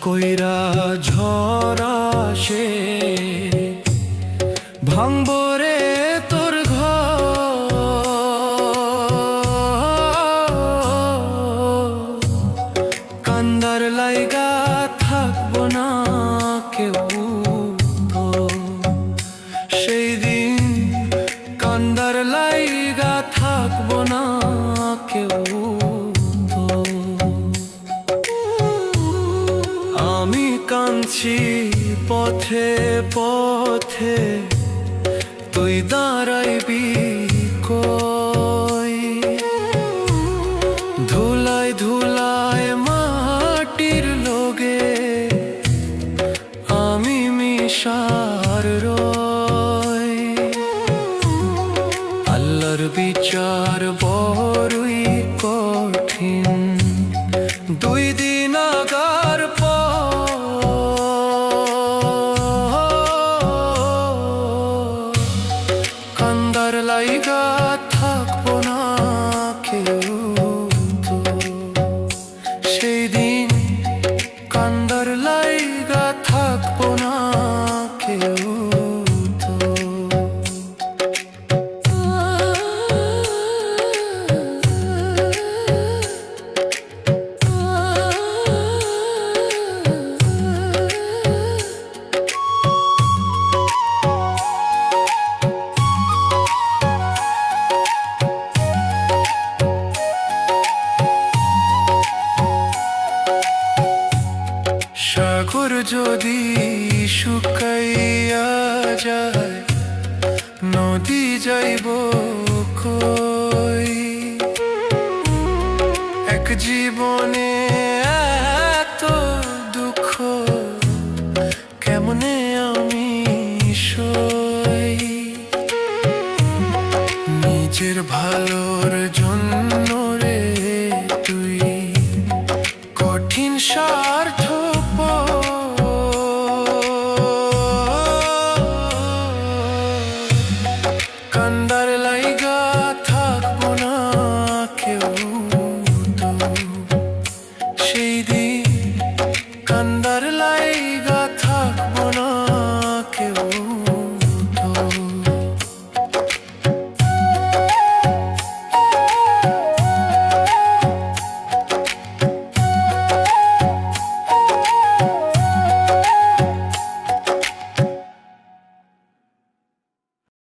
কইরা ঝরা সে ভাঙবো কাঁদছি পথে পথে। তুই দাঁড়াইবি কই? ধুলায় ধুলায় মাটির লোগে আমি মিশার রই আল্লাহর বিচার লাইগা থাকব না কেউ সেই দিন কান্দার লাইগা সাগর যদি শুকাইয়া যায়, নদী যাইব কই? এক জীবনে এত দুঃখ, কেমনে আমি সই? নিজের ভালোর জন্য রে তুই কঠিন স্বার্থ